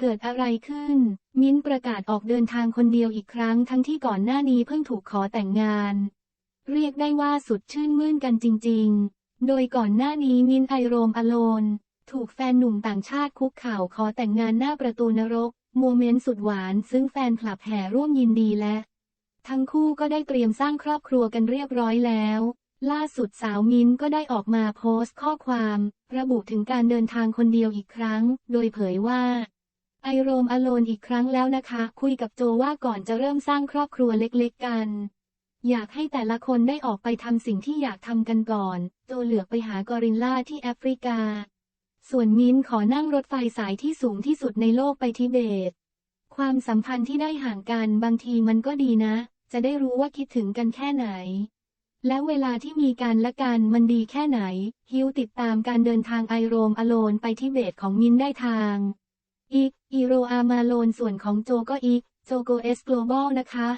เกิดอะไรขึ้น มิ้นประกาศออกเดินทางคนเดียวอีกครั้งทั้งที่ก่อนหน้านี้เพิ่งถูกขอแต่งงาน เรียกได้ว่าสุดชื่นมื่นกันจริง ๆ โดยก่อนหน้านี้มิ้นไอโรมอโลน ถูกแฟนหนุ่มต่างชาติคุกเข่าขอแต่งงานหน้าประตูนรกโมเมนต์สุดหวานซึ่งแฟนคลับแห่ร่วมยินดีและ ทั้งคู่ก็ได้เตรียมสร้างครอบครัวกันเรียบร้อยแล้ว ล่าสุดสาวมิ้นก็ได้ออกมาโพสต์ข้อความ ระบุถึงการเดินทางคนเดียวอีกครั้ง โดยเผยว่า ไอโรมอโลนอีกครั้งแล้วนะคะ คุยกับโจว่าก่อนจะเริ่มสร้างครอบครัวเล็กๆกัน อยากให้แต่ละคนได้ออกไปทำสิ่งที่อยากทำกันก่อน โจเหลือกไปหากอริลลาที่แอฟริกา ส่วนมิ้นขอนั่งรถไฟสายที่สูงที่สุดในโลกไปทิเบต ความสัมพันธ์ที่ได้ห่างกันบางทีมันก็ดีนะ จะได้รู้ว่าคิดถึงกันแค่ไหน และเวลาที่มีกันและกันมันดีแค่ไหน ฮิวติดตามการเดินทางไอโรมอโลนไปทิเบตของมินได้ทาง อีกอีโรอามาโลนส่วนของโจก็อีกโจโกเอสโกลบอลนะคะ